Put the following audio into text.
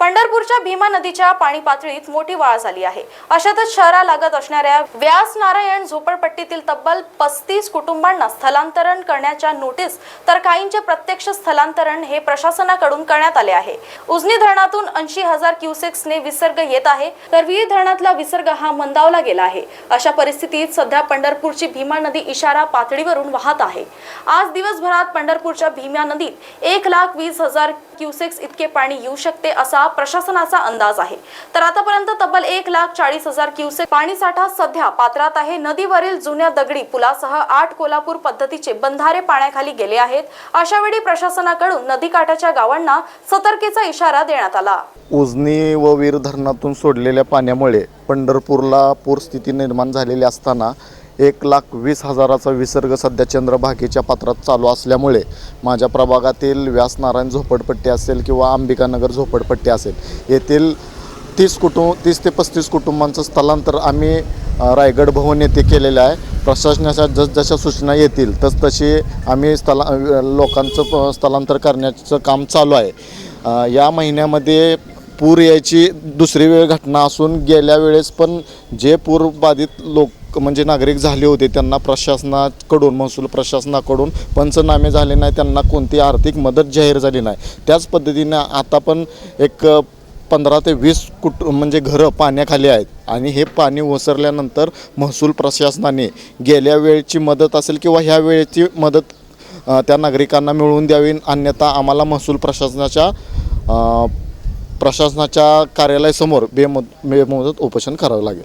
पंढरपूरच्या भीमा नदीच्या पाणी पातळीत मोठी वाढ झाली आहे. अशातच शहरा लागत असणाऱ्या व्यास नारायण झोपडपट्टीतील तब्बल पस्तीस कुटुंबांना स्थलांतरण करण्याच्या नोटीस तर काहींचे प्रत्यक्ष स्थलांतरण हे प्रशासनाकडून करण्यात आले आहे. उजनी धरणातून ऐंशी हजार क्युसेक्सने विसर्ग येत आहे तर विहीर धरणातला विसर्ग हा मंदावला गेला आहे. अशा परिस्थितीत सध्या पंढरपूरची भीमा नदी इशारा पातळीवरून वाहत आहे. आज दिवसभरात पंढरपूरच्या भीमा नदीत एक लाख वीस हजार क्युसेक्स इतके पाणी येऊ शकते असा प्रशासनाचा अंदाज आहे. तर आतापर्यंत तब्बल एक लाख चाळीस हजार क्युसेक पाणीसाठा सध्या पात्रात आहे. नदीवरील जुन्या दगडी पुलासह आठ कोल्हापूर पद्धतीचे बंधारे पाण्याखाली गेले आहेत. अशा वेळी प्रशासनाकडून नदीकाठाच्या गावांना सतर्केचा इशारा देण्यात आला. उजनी व वीर धरणातून सोडलेल्या पाण्यामुळे पंढरपूरला पूरस्थिती निर्माण झालेली असताना एक लाख वीस हजाराचा विसर्ग सध्या चंद्रभागेच्या पात्रात चालू असल्यामुळे माझ्या प्रभागातील व्यासनारायण झोपडपट्टी असेल किंवा अंबिकानगर झोपडपट्टी असेल येथील तीस कुटुंब तीस ते पस्तीस कुटुंबांचं स्थलांतर आम्ही रायगड भवन येथे केलेलं आहे. प्रशासनाच्या जसजशा सूचना येतील तस तशी आम्ही स्थला लोकांचं प- स्थलांतर करण्याचं काम चालू आहे. या महिन्यामध्ये पूर यायची दुसरी वेळ घटना असून गेल्या वेळेस पण जे पूरबाधित लोक म्हणजे नागरिक झाले होते त्यांना प्रशासनाकडून महसूल प्रशासनाकडून पंचनामे झाले नाही त्यांना कोणती आर्थिक मदत जाहीर झाली नाही. त्याच पद्धतीने आता पण एक पंधरा ते वीस कुट म्हणजे घरं पाण्याखाली आहेत आणि हे पाणी ओसरल्यानंतर महसूल प्रशासनाने गेल्या वेळची मदत असेल किंवा ह्या वेळेची मदत त्या नागरिकांना मिळवून द्यावी अन्यथा आम्हाला महसूल प्रशासनाच्या प्रशासनाच्या कार्यालयासमोर बेमद बेमुदत उपोषण करावं लागेल.